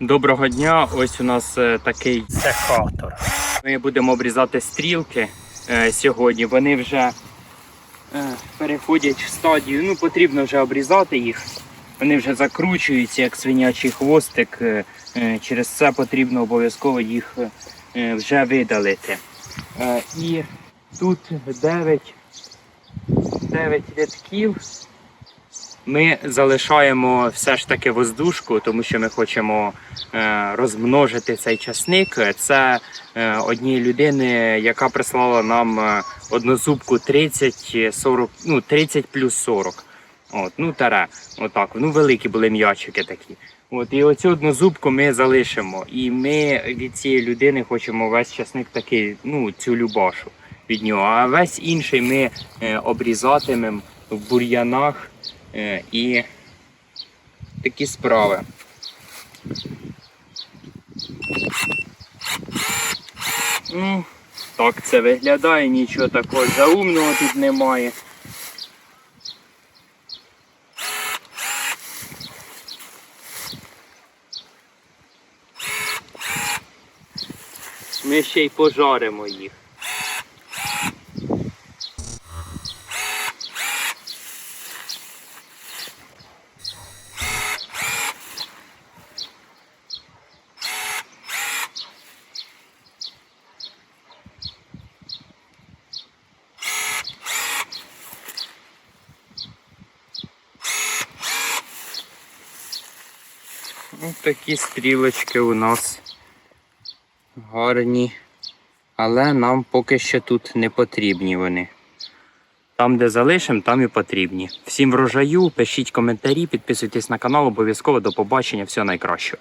Доброго дня! Ось у нас е, такий. секатор. Ми будемо обрізати стрілки е, сьогодні. Вони вже е, переходять в стадію. Ну, потрібно вже обрізати їх. Вони вже закручуються, як свинячий хвостик. Е, через це потрібно обов'язково їх е, вже видалити. Е, і тут 9, 9 рядків. Ми залишаємо все ж таки воздушку, тому що ми хочемо е, розмножити цей часник. Це е, однієї людини, яка прислала нам е, однозубку 30, 40, ну 30 плюс 40. От, ну таре, отак. Ну великі були м'ячики такі. От, і оцю однозубку ми залишимо. І ми від цієї людини хочемо весь часник такий, ну, цю любашу від нього. А весь інший ми обрізатимемо в бур'янах і такі справи. Ну, так це виглядає, нічого такого заумного тут немає. Ми ще й пожаримо їх. Ось такі стрілочки у нас гарні. Але нам поки що тут не потрібні вони. Там, де залишимо, там і потрібні. Всім врожаю, пишіть коментарі, підписуйтесь на канал, обов'язково до побачення, всього найкращого.